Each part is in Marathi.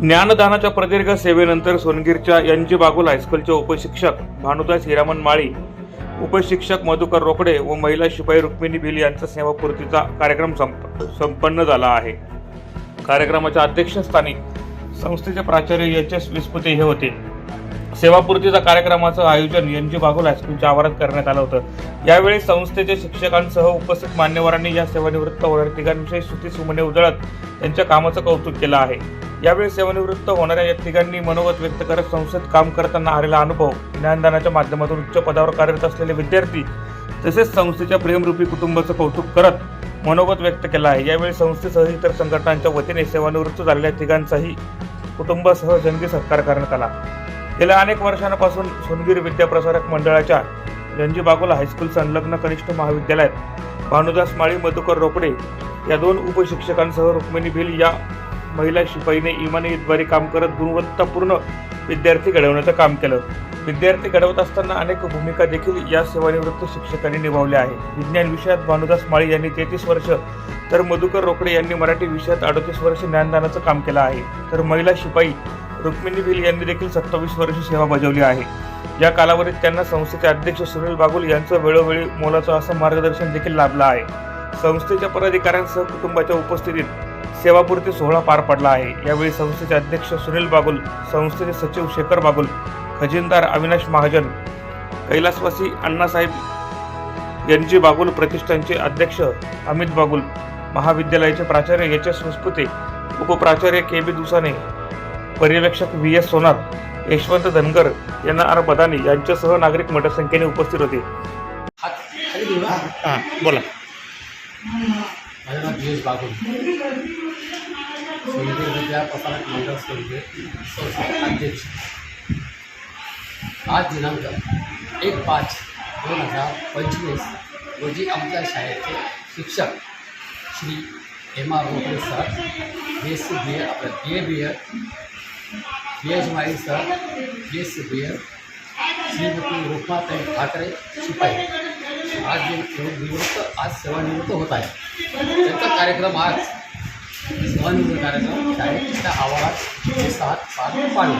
ज्ञानदानाच्या प्रदीर्घ सेवेनंतर सोनगीरच्या एन जी बागुल हायस्कूलचे उपशिक्षक भानुदास हिरामन माळी उपशिक्षक मधुकर रोकडे व महिला शिपाई रुक्मिणी भिल यांचा सेवापूर्तीचा कार्यक्रम संप संपन्न झाला आहे. कार्यक्रमाच्या अध्यक्षस्थानी संस्थेचे प्राचार्य एच एस विस्पुते हे होते. सेवापूर्तीचा कार्यक्रमाचं आयोजन एन जी बागुल हायस्कूलच्या आवारात करण्यात आलं होतं. यावेळी संस्थेचे शिक्षकांसह उपस्थित मान्यवरांनी या सेवानिवृत्त होणाऱ्या तिघांविषयी श्रुती सुमने उजळत त्यांच्या कामाचं कौतुक केलं आहे. यावेळी सेवानिवृत्त होणाऱ्या या तिघांनी मनोगत व्यक्त करत संस्थेत काम करताना आलेला अनुभव ज्ञानदानाच्या माध्यमातून उच्च पदावर कार्यरत असलेले विद्यार्थी तसेच संस्थेच्या प्रेमरूपी कुटुंबाचं कौतुक करत मनोगत व्यक्त केलं आहे. यावेळी संस्थेसह इतर संघटनांच्या वतीने सेवानिवृत्त झालेल्या तिघांचाही कुटुंबासह जंगी सत्कार करण्यात आला. गेल्या अनेक वर्षांपासून सोनगिर विद्याप्रसारक मंडळाच्या रणजी बागोला हायस्कूल संलग्न कनिष्ठ महाविद्यालयात भानुदास माळी मधुकर रोकडे या दोन उपशिक्षकांसह रुक्मिणी भिल या महिला शिपाईने इमानीद्वारे काम करत गुणवत्तापूर्ण विद्यार्थी घडवण्याचं काम केलं. विद्यार्थी घडवत असताना अनेक भूमिका देखील या सेवानिवृत्त शिक्षकांनी निभावल्या आहे विज्ञान विषयात भानुदास माळी यांनी तेहतीस वर्ष तर मधुकर रोकडे यांनी मराठी विषयात अडतीस वर्ष ज्ञानदानाचं काम केलं आहे. तर महिला शिपाई रुक्मिणी भिल यांनी देखील सत्तावीस वर्ष सेवा बजावली आहे. या कालावधीत त्यांना संस्थेचे अध्यक्ष सुनील बागुल यांचं वेळोवेळी मोलाचं असं मार्गदर्शन देखील लाभलं आहे. संस्थेच्या पदाधिकाऱ्यांसह कुटुंबाच्या उपस्थितीत सेवापूर्ती सोहळा पार पडला आहे. यावेळी संस्थेचे अध्यक्ष सुनील बागुल संस्थेचे सचिव शेखर बागुल खजिनदार अविनाश महाजन कैलासवासी अण्णासाहेब यांची बागुल प्रतिष्ठानचे अध्यक्ष अमित बागुल महाविद्यालयाचे प्राचार्य एच एस संस्कृते उपप्राचार्य के बी दुसाने पर्यवेक्षक V S Sonar Yashwant Dhangar N R Badani यांच्यासह नागरिक मोठ्या संख्येने उपस्थित होते. हां बोला. माझं नाव गिरीश बागुल सोनगीर विद्या प्रसारक मंडळ सोनगीर संस्थेचे अध्यक्ष आज दिनांक एक पाच दोन हजार पंचवीस रोजी आमच्या शाळेचे शिक्षक Shri M R Rokade sir B S C B A आपलं B A B Ed B H Mali sir B S Shrimati Rukmatai Thakare शिपाई आज जे निवृत्त आज सेवानिवृत्त होत आहे त्यांचा कार्यक्रम आज सेवानिवृत्त कार्यक्रम शाळेच्या आवारात हे सात पाच पाणी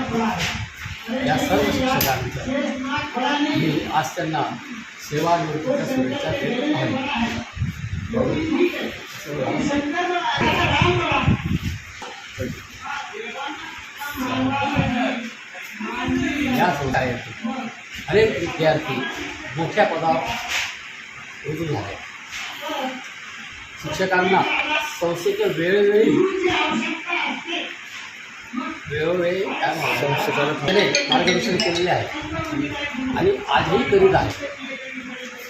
या सर्व शिक्षकांचं मी आज त्यांना सेवानिवृत्तीच्या शुभेच्छा देत आहे या शाळेत अनेक विद्यार्थी मोठ्या पदावर रुजू झाले. शिक्षकांना संस्थेच्या वेळोवेळी वेळोवेळी त्या म्हणतात, मार्गदर्शन केलेले आहे. आणि आजही करीत आहे.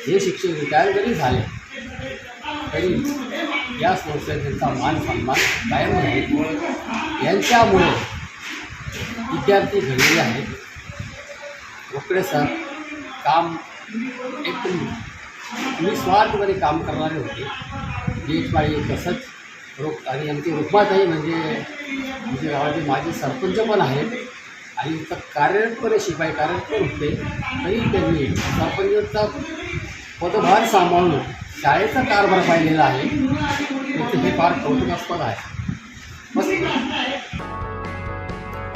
हे शिक्षक रिटायर जरी झाले तरी या संस्थेत त्यांचा मान सन्मान कायम राहील यांच्यामुळे विद्यार्थी घडलेले आहेत. रोकडे सर काम एकदम स्वार्थपणे काम करणारे होते. देशमाळी तसंच रोख आणि आमची रुक्माताई म्हणजे आमच्या गावाचे माझे सरपंच पण आहेत. आणि इथं कार्यरतपणे शिपाई कार्यरत पण होते. तरी त्यांनी सरपंचचा पदभार सांभाळून शाळेचा कारभार पाहिलेला आहे. हे फार कौतुकास्पद आहे. बस.